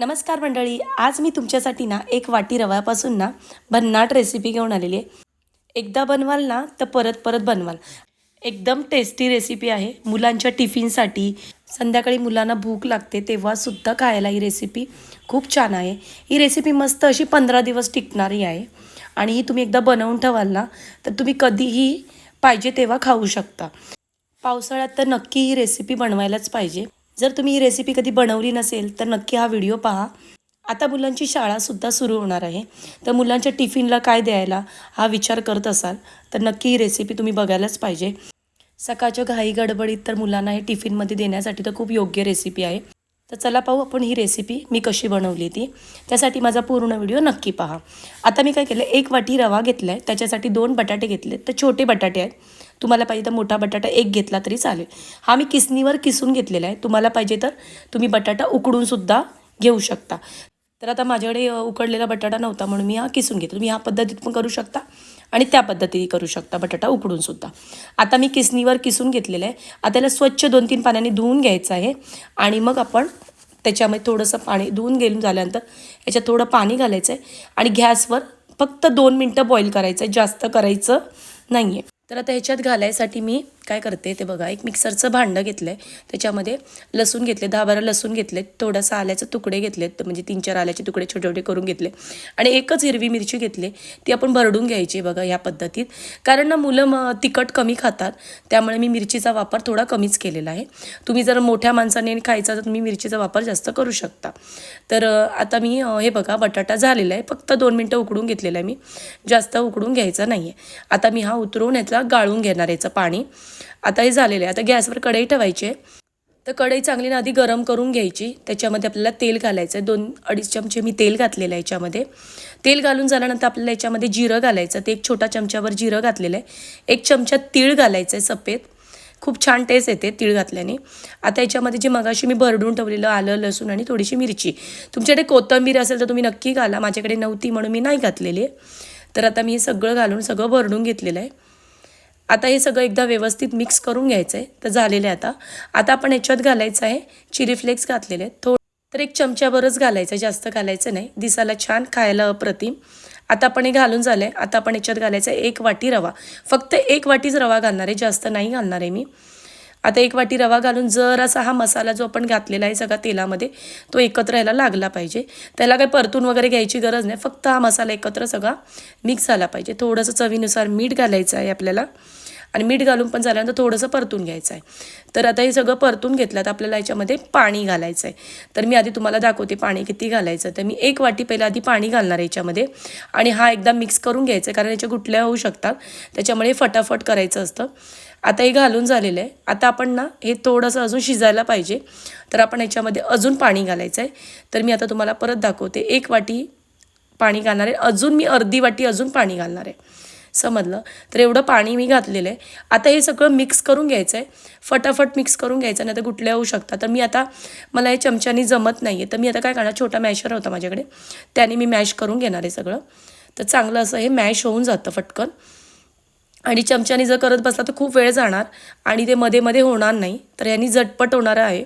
नमस्कार मंडळी आज मी तुमच्यासाठी ना एक वाटी रव्यापासून ना भन्नाट रेसिपी घेऊन आलेली आहे. एकदा बनवाल ना तर परत परत बनवाल. एकदम टेस्टी रेसिपी आहे. मुलांच्या टिफिनसाठी संध्याकाळी मुलांना भूक लागते तेव्हासुद्धा खायला ही रेसिपी खूप छान आहे. ही रेसिपी मस्त अशी पंधरा दिवस टिकणारी आहे. आणि ही तुम्ही एकदा बनवून ठेवाल ना तर तुम्ही कधीही पाहिजे तेव्हा खाऊ शकता. पावसाळ्यात तर नक्की ही रेसिपी बनवायलाच पाहिजे. जर तुम्ही ही रेसिपी कधी बनवली नसेल तर नक्की हा व्हिडिओ पहा. आता मुलांची शाळासुद्धा सुरू होणार आहे. तर मुलांच्या टिफिनला काय द्यायला हा विचार करत असाल तर नक्की ही रेसिपी तुम्ही बघायलाच पाहिजे. सकाळच्या घाई गडबडीत तर मुलांना हे टिफिनमध्ये देण्यासाठी तर खूप योग्य रेसिपी आहे. तर चला पाहू आपण ही रेसिपी मी कशी बनवली ती. त्यासाठी माझा पूर्ण व्हिडिओ नक्की पहा. आता मी काय केलं एक वाटी रवा घेतला आहे त्याच्यासाठी दोन बटाटे घेतले तर छोटे बटाटे आहेत. तुम्हाला पाहिजे तर मोठा बटाटा एक घेतला तरी चालेल. हा मी किसनीवर किसून घेतलेला आहे. तुम्हाला पाहिजे तर तुम्ही बटाटा उकडूनसुद्धा घेऊ शकता. तर आता माझ्याकडे उकडलेला बटाटा नव्हता म्हणून मी हा किसून घेतो तुम्ही ह्या पद्धतीत पण करू शकता आणि त्या पद्धतीने करू शकता बटाटा उकडून सुद्धा. आता मी किसनीवर किसून घेतलेलं आहे. आता त्याला स्वच्छ दोन तीन पाण्याने धुवून घ्यायचं आहे आणि मग आपण त्याच्यामध्ये थोडंसं पाणी धुवून घेऊन झाल्यानंतर याच्यात थोडं पाणी घालायचं आहे आणि गॅसवर फक्त दोन मिनटं बॉईल करायचं आहे. जास्त करायचं नाही आहे तर आता ह्याच्यात घालायसाठी मी काय करते ते बघा एक मिक्सरचं भांडं घेतलं आहे त्याच्यामध्ये लसूण घेतले दहा बारा लसूण घेतले थोडासा आल्याचे तुकडे घेतलेत म्हणजे तीन चार आल्याचे तुकडे छोटे छोटे करून घेतले. आणि एकच हिरवी मिरची घेतली ती आपण भरडून घ्यायची बघा ह्या पद्धतीत. कारण ना मुलं म तिखट कमी खातात त्यामुळे मी मिरचीचा वापर थोडा कमीच केलेला आहे. तुम्ही जर मोठ्या माणसाने खायचा तर तुम्ही मिरचीचा वापर जास्त करू शकता. तर आता मी हे बघा बटाटा झालेला आहे. फक्त दोन मिनटं उकडून घेतलेला आहे मी. जास्त उकडून घ्यायचा नाही आहे आता मी हा उतरवून याचा गाळून घेणार याचं पाणी. आता हे झालेलं आहे. आता गॅसवर कढई ठेवायची आहे. तर कढई चांगली ना आधी गरम करून घ्यायची. त्याच्यामध्ये आपल्याला तेल घालायचं आहे. दोन अडीच चमचे मी तेल घातलेलं आहे याच्यामध्ये. तेल घालून झाल्यानंतर आपल्याला याच्यामध्ये जिरं घालायचं ते एक छोटा चमच्यावर जिरं घातलेलं आहे. एक चमचा तीळ घालायचं आहे सफेद. खूप छान टेस्ट येते तीळ घातल्याने. आता याच्यामध्ये जे मगाशी मी भरडून ठेवलेलं आलं लसूण आणि थोडीशी मिरची. तुमच्याकडे कोथंबीर असेल तर तुम्ही नक्की घाला. माझ्याकडे नव्हती म्हणून मी नाही घातलेली आहे. तर आता मी हे सगळं घालून सगळं भरडून घेतलेलं आहे. आता हे सगळं एकदा व्यवस्थित मिक्स करून घ्यायचं आहे तर झालेलं आहे आता. आता आपण ह्याच्यात घालायचं आहे. चिली फ्लेक्स घातलेले आहेत. थोडं तर एक चमच्यावरच घालायचं आहे. जास्त घालायचं नाही. दिसायला छान खायला अप्रतिम. आता आपण हे घालून झालं आहे आता आपण याच्यात घालायचं आहे एक वाटी रवा. फक्त एक वाटीच रवा घालणार आहे. जास्त नाही घालणार आहे मी. आता एक वाटी रवा घालून जर असा हा मसाला जो आपण घातलेला आहे सगळा तेलामध्ये तो एकत्र यायला लागला पाहिजे. त्याला काही परतून वगैरे घ्यायची गरज नाही. फक्त हा मसाला एकत्र सगळा मिक्स झाला पाहिजे. थोडंसं चवीनुसार मीठ घालायचं आहे आपल्याला. आणि मीठ घालून पण झाल्यानंतर थोडंसं परतून घ्यायचं आहे. तर आता हे सगळं परतून घेतलं तर आपल्याला याच्यामध्ये पाणी घालायचं आहे. तर मी आधी तुम्हाला दाखवते पाणी किती घालायचं तर मी एक वाटी पहिला आधी पाणी घालणार आहे याच्यामध्ये आणि हा एकदा मिक्स करून घ्यायचा आहे कारण याच्या गुठल्या होऊ शकतात. त्याच्यामुळे फटाफट करायचं असतं. आता हे घालून झालेलं आहे. आता आपण ना हे थोडंसं अजून शिजायला पाहिजे. तर आपण याच्यामध्ये अजून पाणी घालायचं आहे. तर मी आता तुम्हाला परत दाखवते. एक वाटी पाणी घालणार आहे. अजून मी अर्धी वाटी अजून पाणी घालणार आहे. समजलं? तर एवढं पाणी मी घातलेलं आहे. आता हे सगळं मिक्स करून घ्यायचं आहे फटाफट मिक्स करून घ्यायचं नाही तर गुटल्या होऊ शकतात. तर मी आता मला हे चमच्यानी जमत नाही आहे तर मी आता काय करणार? छोटा मॅशर होता माझ्याकडे. त्याने मी मॅश करून घेणार आहे सगळं. तर चांगलं असं हे मॅश होऊन जातं फटकन. आणि चमच्याने जर करत बसला तर खूप वेळ जाणार. आणि ते मध्ये मध्ये होणार नाही. तर यांनी झटपट होणार आहे.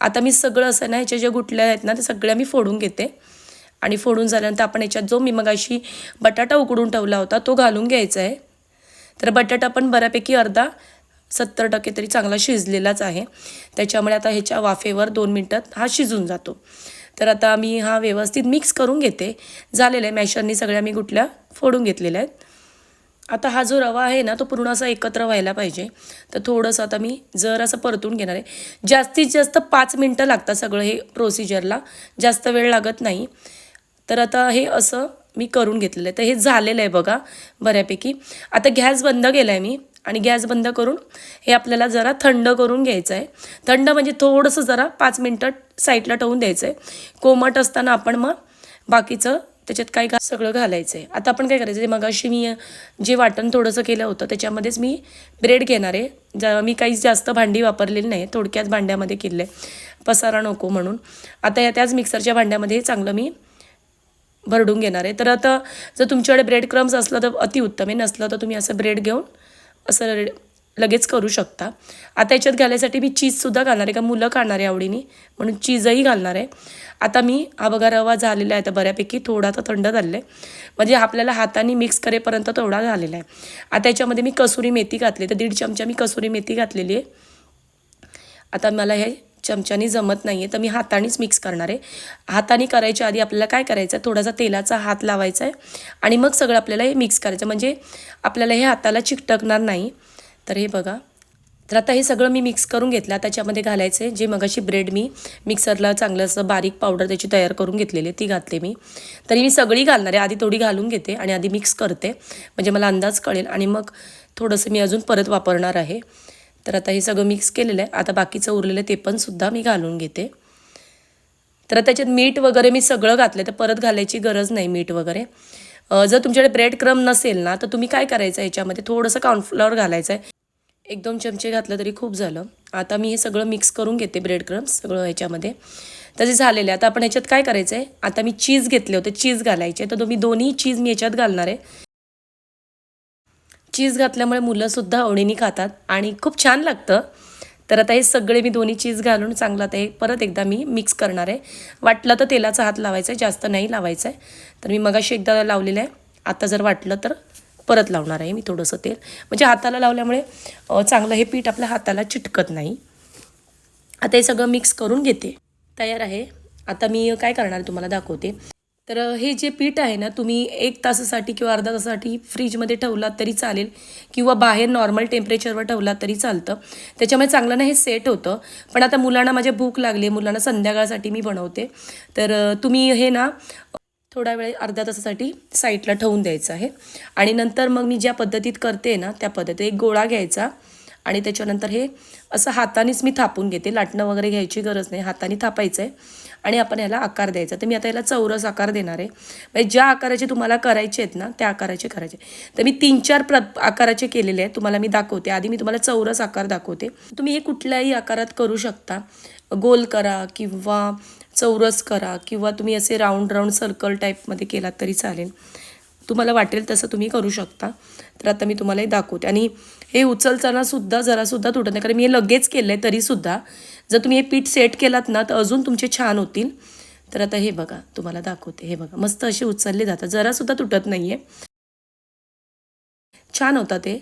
आता मी सगळं असं ना ह्याच्या ज्या गुटल्या आहेत ना ते सगळ्या मी फोडून घेते. आणि फोडून झाल्यानंतर आपण याच्यात जो मी मगाशी बटाटा उकडून ठेवला होता तो घालून घ्यायचा आहे तर बटाटा पण बऱ्यापैकी अर्धा सत्तर टक्के तरी चांगला शिजलेलाच आहे. त्याच्यामुळे आता ह्याच्या वाफेवर दोन मिनटात हा शिजून जातो. तर आता मी हा व्यवस्थित मिक्स करून घेते. झालेला आहे मॅशरनी सगळ्या मी गुटल्या फोडून घेतलेल्या आहेत. आता हा जो रवा आहे ना तो पूर्ण असा एकत्र व्हायला पाहिजे. तर थोडंसं आता मी जर असं परतून घेणार आहे. जास्तीत जास्त पाच मिनटं लागतात सगळं हे प्रोसिजरला जास्त वेळ लागत नाही. तर आता हे असं मी करून घेतलेलं आहे. तर हे झालेलं आहे बघा बऱ्यापैकी. आता गॅस बंद केला आहे मी आणि गॅस बंद करून हे आपल्याला जरा थंड करून घ्यायचं आहे थंड म्हणजे थोडंसं जरा पाच मिनटं साईडला ठेवून द्यायचं आहे कोमट असताना आपण मग बाकीचं त्याच्यात काय घा सगळं घालायचं आहे आता आपण काय करायचं आहे मगाशी मी जे वाटण थोडंसं केलं होतं त्याच्यामध्येच मी ब्रेड घेणार आहे. जा मी काहीच जास्त भांडी वापरलेली नाही थोडक्याच भांड्यामध्ये केलं पसारा नको म्हणून. आता या त्याच मिक्सरच्या भांड्यामध्ये चांगलं मी भरडून घेणार आहे. तर आता जर तुमच्याकडे ब्रेड क्रम्स असलं तर अतिउत्तम आहे. नसलं तर तुम्ही असं ब्रेड घेऊन असं लगेच करू शकता. आता याच्यात घालायसाठी मी चीजसुद्धा घालणार आहे. का मुलं खाणार आहे आवडीने. म्हणून चीजही घालणार आहे. आता मी हा बघा रवा झालेला आहे. तर बऱ्यापैकी थोडा तर थंड झालेला आहे. म्हणजे आपल्याला हाताने मिक्स करेपर्यंत थोडा झालेला आहे. आता याच्यामध्ये मी कसुरी मेथी घातली तर दीड चमचा मी कसुरी मेथी घातलेली आहे. आता मला हे चमच्यानी जमत नाही आहे तर मी हातानेच मिक्स करणार आहे. हाताने करायच्या आधी आपल्याला काय करायचं आहे थोडासा तेलाचा हात लावायचा आहे आणि मग सगळं आपल्याला हे मिक्स करायचं म्हणजे आपल्याला हे हाताला चिकटकणार नाही. तर हे बघा. तर आता हे सगळं मी मिक्स करून घेतलं. त्याच्यामध्ये घालायचे जे मगाशी ब्रेड मी मिक्सरला चांगलं असं बारीक पावडर त्याची तयार करून घेतलेली आहे ती घातली मी. तरी मी सगळी घालणार आहे. आधी थोडी घालून घेते आणि आधी मिक्स करते. म्हणजे मला अंदाज कळेल आणि मग थोडंसं मी अजून परत वापरणार आहे. तर आता हे सगळं मिक्स केलेलं आहे. आता बाकीचं उरलेलं ते पण सुद्धा मी घालून घेते. तर त्याच्यात मीठ वगैरे मी सगळं घातलं तर परत घालायची गरज नाही मीठ वगैरे. जर तुमच्याकडे ब्रेड क्रम नसेल ना तर तुम्ही काय करायचं आहे याच्यामध्ये? थोडंसं कॉर्नफ्लॉवर घालायचं आहे एक दोन चमचे घातलं तरी खूप झालं. आता मी हे सगळं मिक्स करून घेते ब्रेड क्रम्स सगळं ह्याच्यामध्ये तसे झालेले आता आपण ह्याच्यात काय करायचं आहे आता मी चीज घेतले होते चीज घालायचे. तर तुम्ही दोन्ही चीज मी याच्यात घालणार आहे. चीज घातल्यामुळे मुलंसुद्धा आवडीने खातात आणि खूप छान लागतं. तर आता हे सगळे मी दोन्ही चीज घालून चांगलं आता हे परत एकदा मी मिक्स करणार आहे. वाटलं तर तेलाचा हात लावायचा आहे जास्त नाही लावायचा आहे तर मी मगाशी एकदा लावलेलं आहे. आता जर वाटलं तर परत लावणार आहे मी थोडंसं तेल. म्हणजे हाताला लावल्यामुळे चांगलं हे पीठ आपल्या हाताला चिटकत नाही. आता हे सगळं मिक्स करून घेते. तयार आहे. आता मी काय करणार तुम्हाला दाखवते. तर हे जे पीठ आहे ना तुम्ही एक तासासाठी किंवा अर्धा तासासाठी फ्रीजमध्ये ठेवलात तरी चालेल किंवा बाहेर नॉर्मल टेम्परेचरवर ठेवलात तरी चालतं. त्याच्यामुळे चांगलं ना हे सेट होतं. पण आता मुलांना माझ्या भूक लागली मुलांना संध्याकाळसाठी मी बनवते. तर तुम्ही हे ना थोडा वेळ अर्ध्या तासासाठी साईडला ठेवून द्यायचं आहे. आणि नंतर मग मी ज्या पद्धतीत करते ना त्या पद्धतीत एक गोळा घ्यायचा. आणि त्याच्यानंतर हे असं हातानेच मी थापून घेते. लाटणं वगैरे घ्यायची गरज नाही. हाताने थापायचं आहे आणि आपण ह्याला आकार द्यायचा. तर मी आता याला चौरस आकार देणार आहे. म्हणजे ज्या आकाराचे तुम्हाला करायचे आहेत ना त्या आकाराचे करायचे. तर मी तीन चार प्र आकाराचे केलेले आहेत. तुम्हाला मी दाखवते. आधी मी तुम्हाला चौरस आकार दाखवते. तुम्ही हे कुठल्याही आकारात करू शकता. गोल करा किंवा चौरस करा किंवा तुम्ही असे राऊंड राऊंड सर्कल टाईपमध्ये केलात तरी चालेल. तुम्हाला वाटेल तसं तुम्ही करू शकता. तर आता मी तुम्हाला हे दाखवते. आणि हे उचलताना सुद्धा जरासुद्धा तुटत नाही. कारण मी हे लगेच केलं आहे तरीसुद्धा. जर तुम्ही हे पीठ सेट केलात ना तर अजून तुमचे छान होतील. तर आता हे बघा तुम्हाला दाखवते. हे बघा मस्त असे उचलले जातात. जरासुद्धा तुटत नाही आहे छान होता ते.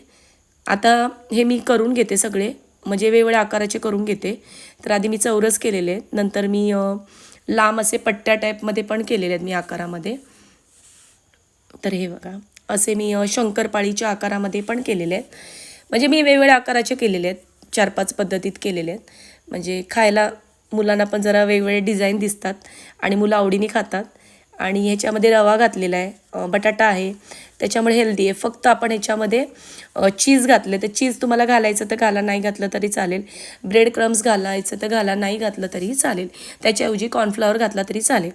आता हे मी करून घेते सगळे. म्हणजे वेगवेगळ्या आकाराचे करून घेते. तर आधी मी चौरस केलेले. आहेत नंतर मी लांब असे पट्ट्या टाईपमध्ये पण केलेले आहेत मी आकारामध्ये. तर हे बघा. असे मी शंकरपाळीच्या आकारामध्ये पण केलेले आहेत. म्हणजे मी वेगवेगळ्या आकाराचे केलेले आहेत. चार पाच पद्धतीत केलेले आहेत. म्हणजे खायला मुलांना पण जरा वेगवेगळे डिझाईन दिसतात आणि मुलं आवडीने खातात. आणि ह्याच्यामध्ये रवा घातलेला आहे बटाटा आहे. त्याच्यामुळे हेल्दी आहे. फक्त आपण ह्याच्यामध्ये चीज घातले तर चीज तुम्हाला घालायचं तर घाला नाही घातलं तरी चालेल. ब्रेड क्रम्स घालायचं तर घाला नाही घातलं तरीही चालेल. त्याच्याऐवजी कॉर्नफ्लॉवर घातला तरी चालेल.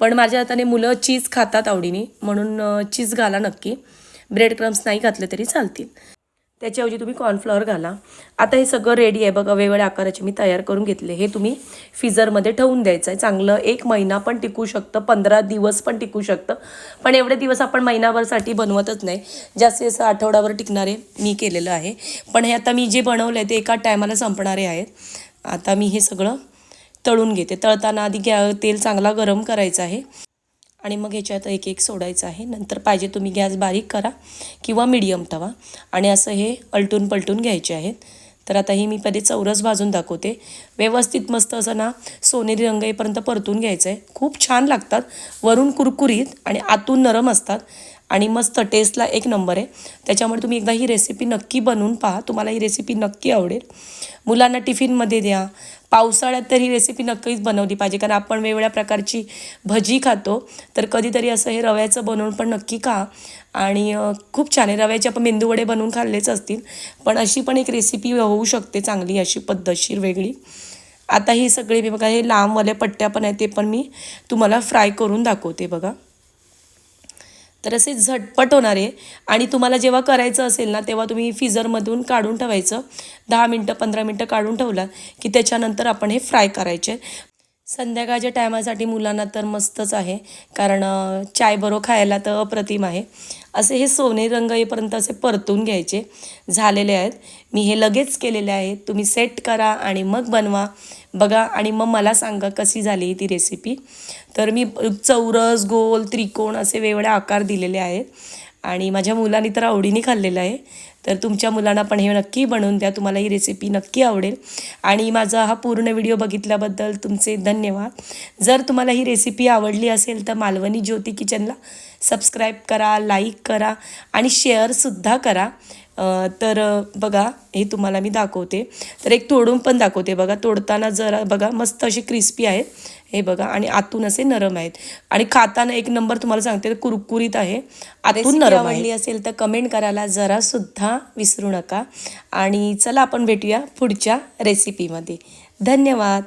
पण माझ्या हाताने मुलं चीज खातात आवडीने म्हणून चीज घाला नक्की. ब्रेड क्रम्स नाही घातले तरी चालतील. त्याच्याऐवजी तुम्ही कॉर्नफ्लॉवर घाला. आता हे सगळं रेडी आहे बघा वेगवेगळ्या आकाराचे मी तयार करून घेतले. हे तुम्ही फिजरमध्ये ठेवून द्यायचं आहे. चांगलं एक महिना पण टिकू शकतं पंधरा दिवस पण टिकू शकतं. पण एवढे दिवस आपण महिनाभरसाठी बनवतच नाही. जास्तीत जास्त आठवड्यावर टिकणारे मी केलेलं आहे. पण हे आता मी जे बनवलं आहे ते एका टायमाला संपणारे आहेत. आता मी हे सगळं तळून घेते. तळताना आधी गॅ तेल चांगला गरम करायचं आहे. आणि मग ह्याच्यात एक एक सोडायचं आहे. नंतर पाहिजे तुम्ही गॅस बारीक करा किंवा मिडियम तवा आणि असं हे अलटून पलटून घ्यायचे आहेत. तर आता ही मी पहिले चौरस भाजून दाखवते. व्यवस्थित मस्त असं ना सोनेरी रंग येईपर्यंत परतून घ्यायचं आहे खूप छान लागतात. वरून कुरकुरीत आणि आतून नरम असतात. आणि मस्त टेस्टला एक नंबर आहे. त्याच्यामुळे तुम्ही एकदा ही रेसिपी नक्की बनवून पहा. तुम्हाला ही रेसिपी नक्की आवडेल. मुलांना टिफिनमध्ये द्या. पावसाळ्यात तर ही रेसिपी नक्कीच बनवली पाहिजे. कारण आपण वेगवेगळ्या प्रकारची भजी खातो. तर कधीतरी असं हे रव्याचं बनवून पण नक्की खा. आणि खूप छान आहे. रव्याचे आपण मेंदूवडे बनवून खाल्लेच असतील. पण अशी पण एक रेसिपी होऊ शकते चांगली अशी पद्धतशीर वेगळी. आता ही सगळी मी बघा हे लांबवाल्या पट्ट्या पण आहेत ते पण मी तुम्हाला फ्राय करून दाखवते बघा. तर असे झटपट होणार आहे आणि तुम्हाला जेव्हा करायचं असेल ना तेव्हा तुम्ही फिजरमधून काढून ठेवायचं. दहा मिनटं पंधरा मिनटं काढून ठेवला की त्याच्यानंतर आपण हे फ्राय करायचे. संध्याकाळच्या टायमासाठी मुलांना तर मस्तच आहे कारण चाय बरो खायला तर अप्रतिम आहे. असे हे सोने रंग येईपर्यंत असे परतून घ्यायचे. झालेले आहेत. मी हे लगेच केलेले आहे तुम्ही सेट करा आणि मग बनवा. बघा आणि मग मला सांगा कशी झाली ती रेसिपी तर मी चौरस गोल त्रिकोण असे वेगवेगळे आकार दिलेले आहेत. आणि माझ्या मुलांनी तर आवडीने खाल्लेलं आहे. तर तुमच्या मुलांना पण हे नक्की बनवून द्या. तुम्हाला ही रेसिपी नक्की आवडेल. आणि माझा हा पूर्ण व्हिडिओ बघितल्याबद्दल तुमचे धन्यवाद. जर तुम्हाला ही रेसिपी आवडली असेल तर मालवणी ज्योती किचनला सबस्क्राईब करा लाईक करा आणि शेअरसुद्धा करा. तर बघा हे तुम्हाला मी दाखवते. तर एक तोडून पण दाखवते. बघा तोडताना जरा बघा मस्त अशी क्रिस्पी आहेत. हे बघा आणि आतून असे नरम आहेत. आणि खाताना एक नंबर तुम्हाला सांगते कुरकुरीत आहे. आतून नरम आवडली असेल तर कमेंट करायला जरा सुद्धा विसरू नका. आणि चला आपण भेटूया पुढच्या रेसिपीमध्ये धन्यवाद.